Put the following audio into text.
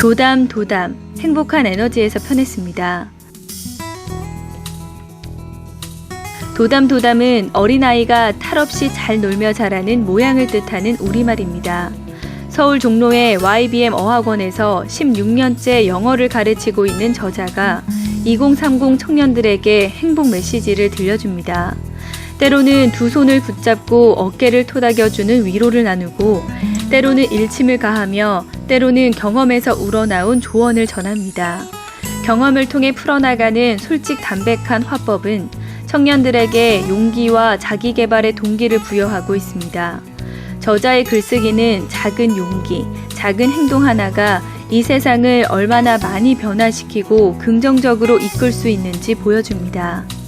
도담 도담 행복한 에너지에서 편했습니다. 도담 도담은 어린아이가 탈 없이 잘 놀며 자라는 모양을 뜻하는 우리말입니다. 서울 종로의 YBM 어학원에서 16년째 영어를 가르치고 있는 저자가 2030 청년들에게 행복 메시지를 들려줍니다. 때로는 두 손을 붙잡고 어깨를 토닥여주는 위로를 나누고 때로는 일침을 가하며 때로는 경험에서 우러나온 조언을 전합니다. 경험을 통해 풀어나가는 솔직 담백한 화법은 청년들에게 용기와 자기 개발의 동기를 부여하고 있습니다. 저자의 글쓰기는 작은 용기, 작은 행동 하나가 이 세상을 얼마나 많이 변화시키고 긍정적으로 이끌 수 있는지 보여줍니다.